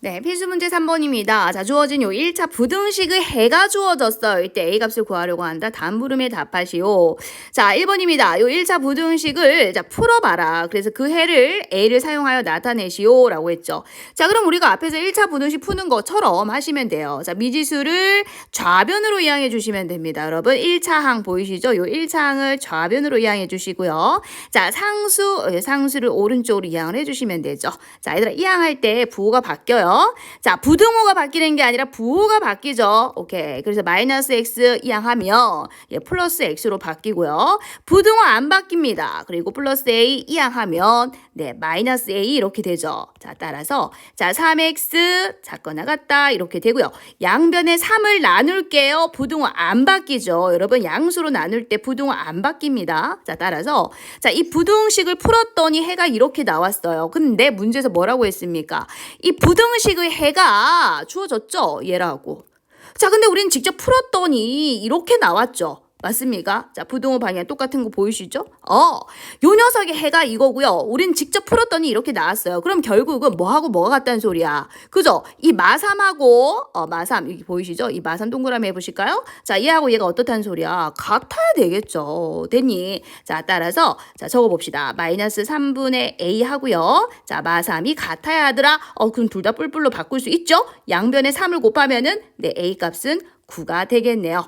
네, 필수 문제 3번입니다. 자, 주어진 요 1차 부등식의 해가 주어졌어요. 이때 A 값을 구하려고 한다. 다음 부름에 답하시오. 자, 1번입니다. 요 1차 부등식을 자, 풀어봐라. 그래서 그 해를 A를 사용하여 나타내시오. 라고 했죠. 자, 그럼 우리가 앞에서 1차 부등식 푸는 것처럼 하시면 돼요. 자, 미지수를 좌변으로 이항해 주시면 됩니다. 여러분, 1차 항 보이시죠? 요 1차 항을 좌변으로 이항해 주시고요. 자, 상수, 어, 상수를 오른쪽으로 이항을 해 주시면 되죠. 자, 얘들아, 이항할 때 부호가 바뀌어요. 자, 부등호가 바뀌는 게 아니라 부호가 바뀌죠. 오케이. 그래서 마이너스 x 이항하면 예, 플러스 x로 바뀌고요. 부등호 안 바뀝니다. 그리고 플러스 a 이항하면 네, 마이너스 a 이렇게 되죠. 자, 따라서 자, 3x 작거 나갔다 이렇게 되고요. 양변에 3을 나눌게요. 부등호 안 바뀌죠. 여러분 양수로 나눌 때 부등호 안 바뀝니다. 자, 따라서 자, 이 부등식을 풀었더니 해가 이렇게 나왔어요. 근데 문제에서 뭐라고 했습니까? 이 부등 식의 해가 주어졌죠. 얘라고. 자, 근데 우리는 직접 풀었더니 이렇게 나왔죠. 맞습니까? 자, 부등호 방향 똑같은 거 보이시죠? 어, 요 녀석의 해가 이거고요. 우린 직접 풀었더니 이렇게 나왔어요. 그럼 결국은 뭐하고 뭐가 같다는 소리야? 그죠? 이 마삼하고, 어, 마삼, 여기 보이시죠? 이 마삼 동그라미 해보실까요? 자, 얘하고 얘가 어떻다는 소리야? 같아야 되겠죠. 됐니? 자, 따라서, 자, 적어봅시다. 마이너스 3분의 A 하고요. 자, 마삼이 같아야 하더라. 어, 그럼 둘 다 뿔뿔로 바꿀 수 있죠? 양변에 3을 곱하면은, 네, A 값은 9가 되겠네요.